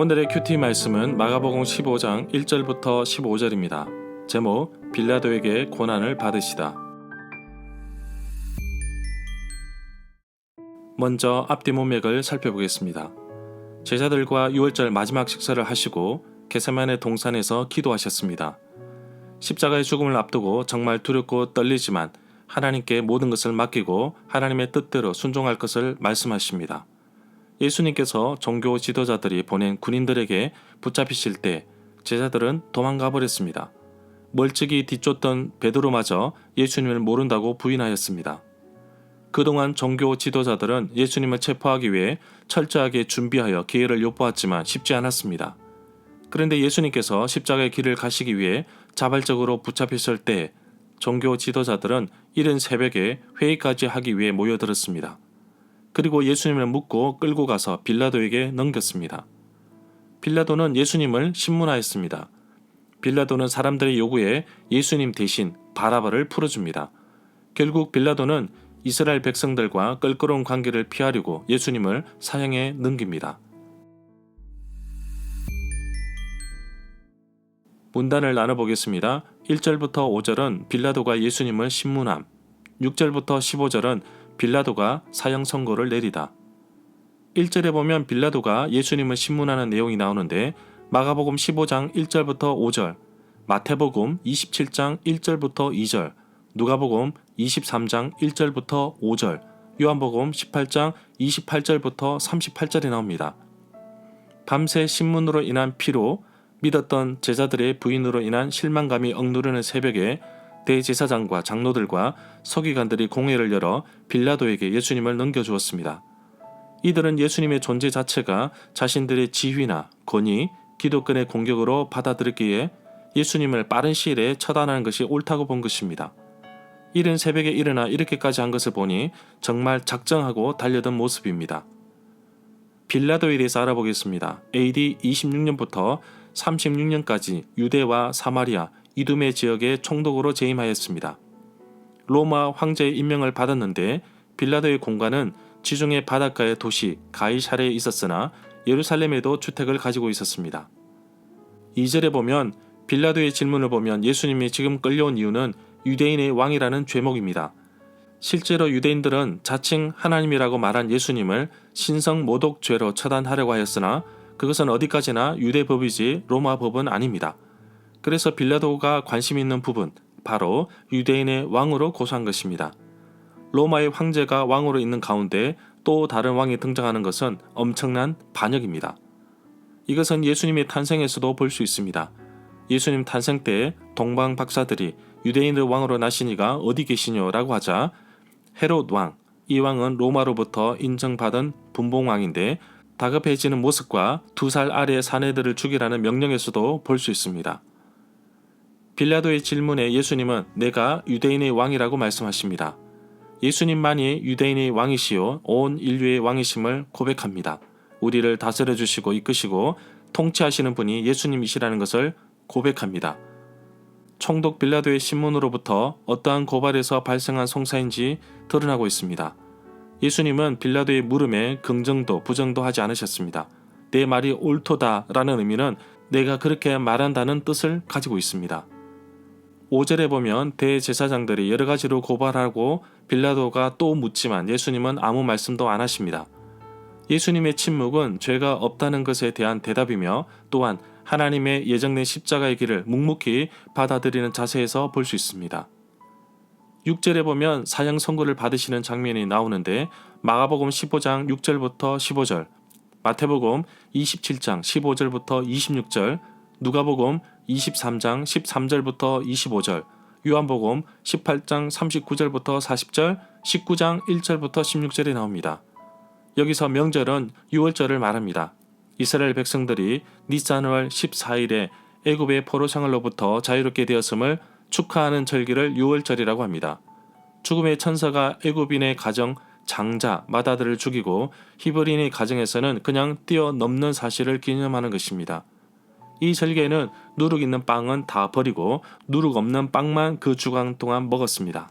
오늘의 큐티 말씀은 마가복음 15장 1절부터 15절입니다. 제목 빌라도에게 고난을 받으시다. 먼저 앞뒤 문맥을 살펴보겠습니다. 제자들과 6월절 마지막 식사를 하시고 게세만의 동산에서 기도하셨습니다. 십자가의 죽음을 앞두고 정말 두렵고 떨리지만 하나님께 모든 것을 맡기고 하나님의 뜻대로 순종할 것을 말씀하십니다. 예수님께서 종교 지도자들이 보낸 군인들에게 붙잡히실 때 제자들은 도망가 버렸습니다. 멀찍이 뒤쫓던 베드로마저 예수님을 모른다고 부인하였습니다. 그동안 종교 지도자들은 예수님을 체포하기 위해 철저하게 준비하여 기회를 엿보았지만 쉽지 않았습니다. 그런데 예수님께서 십자가의 길을 가시기 위해 자발적으로 붙잡혔을 때 종교 지도자들은 이른 새벽에 회의까지 하기 위해 모여들었습니다. 그리고 예수님을 묻고 끌고 가서 빌라도에게 넘겼습니다. 빌라도는 예수님을 신문하였습니다. 빌라도는 사람들의 요구에 예수님 대신 바라바를 풀어줍니다. 결국 빌라도는 이스라엘 백성들과 껄끄러운 관계를 피하려고 예수님을 사형에 넘깁니다. 문단을 나눠보겠습니다. 1절부터 5절은 빌라도가 예수님을 신문함, 6절부터 15절은 빌라도가 사형 선고를 내리다. 1절에 보면 빌라도가 예수님을 신문하는 내용이 나오는데 마가복음 15장 1절부터 5절, 마태복음 27장 1절부터 2절, 누가복음 23장 1절부터 5절, 요한복음 18장 28절부터 38절이 나옵니다. 밤새 신문으로 인한 피로 믿었던 제자들의 부인으로 인한 실망감이 억누르는 새벽에 대제사장과 장로들과 서기관들이 공회를 열어 빌라도에게 예수님을 넘겨주었습니다. 이들은 예수님의 존재 자체가 자신들의 지휘나 권위, 기독권의 공격으로 받아들였기에 예수님을 빠른 시일 에 처단하는 것이 옳다고 본 것입니다. 이른 새벽에 일어나 이렇게까지 한 것을 보니 정말 작정하고 달려든 모습입니다. 빌라도에 대해서 알아보겠습니다. AD 26년부터 36년까지 유대와 사마리아, 이두메 지역에 총독으로 재임하였습니다. 로마 황제의 임명을 받았는데 빌라도의 공간은 지중해 바닷가의 도시 가이샤레에 있었으나 예루살렘에도 주택을 가지고 있었습니다. 2절에 보면 빌라도의 질문을 보면 예수님이 지금 끌려온 이유는 유대인의 왕이라는 죄목입니다. 실제로 유대인들은 자칭 하나님이라고 말한 예수님을 신성 모독죄로 처단하려고 하였으나 그것은 어디까지나 유대 법이지 로마 법은 아닙니다. 그래서 빌라도가 관심 있는 부분, 바로 유대인의 왕으로 고소한 것입니다. 로마의 황제가 왕으로 있는 가운데 또 다른 왕이 등장하는 것은 엄청난 반역입니다. 이것은 예수님의 탄생에서도 볼 수 있습니다. 예수님 탄생 때 동방 박사들이 유대인의 왕으로 나시니가 어디 계시냐라고 하자 헤롯 왕, 이 왕은 로마로부터 인정받은 분봉왕인데 다급해지는 모습과 두 살 아래의 사내들을 죽이라는 명령에서도 볼 수 있습니다. 빌라도의 질문에 예수님은 내가 유대인의 왕이라고 말씀하십니다. 예수님만이 유대인의 왕이시요 온 인류의 왕이심을 고백합니다. 우리를 다스려 주시고 이끄시고 통치하시는 분이 예수님이시라는 것을 고백합니다. 총독 빌라도의 신문으로부터 어떠한 고발에서 발생한 송사인지 드러나고 있습니다. 예수님은 빌라도의 물음에 긍정도 부정도 하지 않으셨습니다. 내 말이 옳도다라는 의미는 내가 그렇게 말한다는 뜻을 가지고 있습니다. 5절에 보면 대제사장들이 여러 가지로 고발하고 빌라도가 또 묻지만 예수님은 아무 말씀도 안 하십니다. 예수님의 침묵은 죄가 없다는 것에 대한 대답이며 또한 하나님의 예정된 십자가의 길을 묵묵히 받아들이는 자세에서 볼 수 있습니다. 6절에 보면 사형 선고를 받으시는 장면이 나오는데 마가복음 15장 6절부터 15절, 마태복음 27장 15절부터 26절, 누가복음 23장 13절부터 25절, 요한복음 18장 39절부터 40절, 19장 1절부터 16절이 나옵니다. 여기서 명절은 6월절을 말합니다. 이스라엘 백성들이 니산월 14일에 애굽의 포로생활로부터 자유롭게 되었음을 축하하는 절기를 6월절이라고 합니다. 죽음의 천사가 애굽인의 가정 장자 마다들을 죽이고 히브리인의 가정에서는 그냥 뛰어넘는 사실을 기념하는 것입니다. 이 절개는 누룩 있는 빵은 다 버리고 누룩 없는 빵만 그 주간 동안 먹었습니다.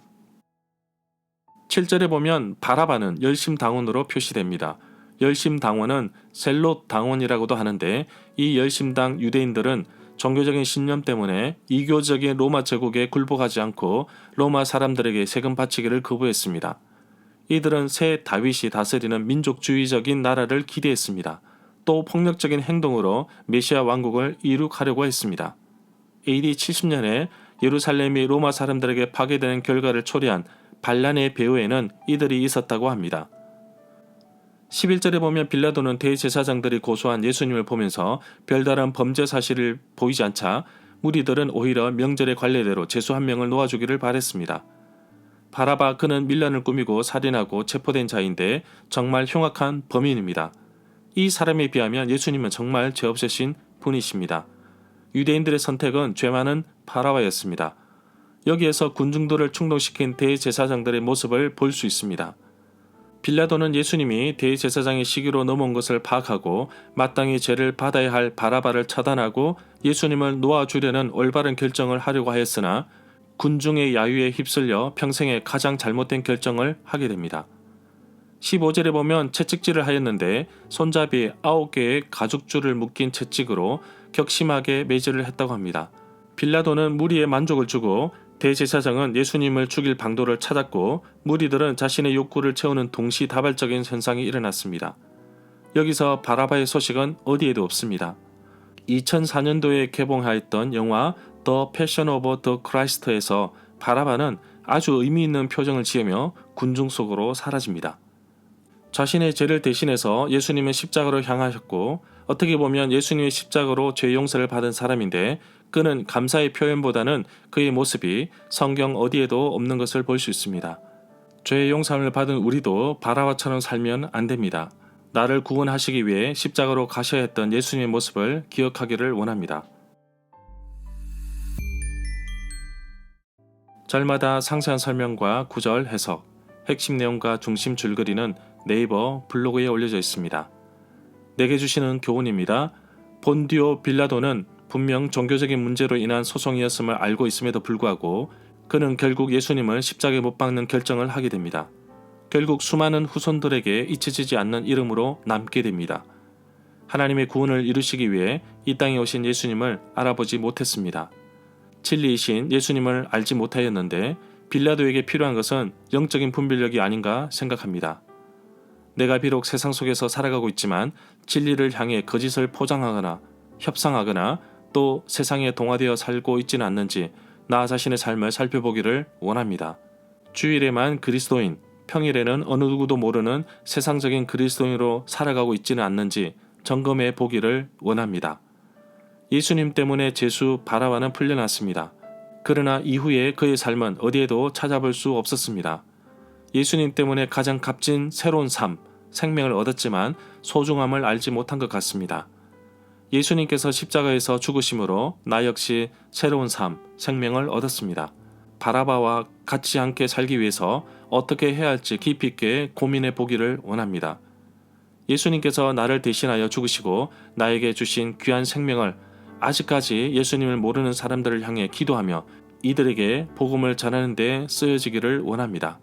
7절에 보면 바라바는 열심당원으로 표시됩니다. 열심당원은 셀롯 당원이라고도 하는데 이 열심당 유대인들은 종교적인 신념 때문에 이교적인 로마 제국에 굴복하지 않고 로마 사람들에게 세금 바치기를 거부했습니다. 이들은 새 다윗이 다스리는 민족주의적인 나라를 기대했습니다. 또 폭력적인 행동으로 메시아 왕국을 이룩하려고 했습니다. AD 70년에 예루살렘이 로마 사람들에게 파괴되는 결과를 초래한 반란의 배후에는 이들이 있었다고 합니다. 11절에 보면 빌라도는 대제사장들이 고소한 예수님을 보면서 별다른 범죄 사실을 보이지 않자 무리들은 오히려 명절의 관례대로 제수 한 명을 놓아주기를 바랬습니다. 바라바 그는 밀란을 꾸미고 살인하고 체포된 자인데 정말 흉악한 범인입니다. 이 사람에 비하면 예수님은 정말 죄 없으신 분이십니다. 유대인들의 선택은 죄 많은 바라바였습니다. 여기에서 군중들을 충동시킨 대제사장들의 모습을 볼 수 있습니다. 빌라도는 예수님이 대제사장의 시기로 넘어온 것을 파악하고 마땅히 죄를 받아야 할 바라바를 차단하고 예수님을 놓아주려는 올바른 결정을 하려고 하였으나 군중의 야유에 휩쓸려 평생에 가장 잘못된 결정을 하게 됩니다. 15절에 보면 채찍질을 하였는데 손잡이 9개의 가죽줄을 묶인 채찍으로 격심하게 매질을 했다고 합니다. 빌라도는 무리에 만족을 주고 대제사장은 예수님을 죽일 방도를 찾았고 무리들은 자신의 욕구를 채우는 동시다발적인 현상이 일어났습니다. 여기서 바라바의 소식은 어디에도 없습니다. 2004년도에 개봉하였던 영화 The Passion of the Christ에서 바라바는 아주 의미 있는 표정을 지으며 군중 속으로 사라집니다. 자신의 죄를 대신해서 예수님은 십자가로 향하셨고 어떻게 보면 예수님의 십자가로 죄 용서를 받은 사람인데 그는 감사의 표현보다는 그의 모습이 성경 어디에도 없는 것을 볼 수 있습니다. 죄 용서를 받은 우리도 바라와처럼 살면 안 됩니다. 나를 구원하시기 위해 십자가로 가셔야 했던 예수님의 모습을 기억하기를 원합니다. 절마다 상세한 설명과 구절 해석, 핵심 내용과 중심 줄거리는 네이버 블로그에 올려져 있습니다. 내게 주시는 교훈입니다. 본디오 빌라도는 분명 종교적인 문제로 인한 소송이었음을 알고 있음에도 불구하고 그는 결국 예수님을 십자가에 못 박는 결정을 하게 됩니다. 결국 수많은 후손들에게 잊혀지지 않는 이름으로 남게 됩니다. 하나님의 구원을 이루시기 위해 이 땅에 오신 예수님을 알아보지 못했습니다. 진리이신 예수님을 알지 못하였는데 빌라도에게 필요한 것은 영적인 분별력이 아닌가 생각합니다. 내가 비록 세상 속에서 살아가고 있지만 진리를 향해 거짓을 포장하거나 협상하거나 또 세상에 동화되어 살고 있지는 않는지 나 자신의 삶을 살펴보기를 원합니다. 주일에만 그리스도인, 평일에는 어느 누구도 모르는 세상적인 그리스도인으로 살아가고 있지는 않는지 점검해 보기를 원합니다. 예수님 때문에 제수 바라와는 풀려났습니다. 그러나 이후에 그의 삶은 어디에도 찾아볼 수 없었습니다. 예수님 때문에 가장 값진 새로운 삶, 생명을 얻었지만 소중함을 알지 못한 것 같습니다. 예수님께서 십자가에서 죽으심으로 나 역시 새로운 삶, 생명을 얻었습니다. 바라바와 같이 함께 살기 위해서 어떻게 해야 할지 깊이 있게 고민해 보기를 원합니다. 예수님께서 나를 대신하여 죽으시고 나에게 주신 귀한 생명을 아직까지 예수님을 모르는 사람들을 향해 기도하며 이들에게 복음을 전하는 데 쓰여지기를 원합니다.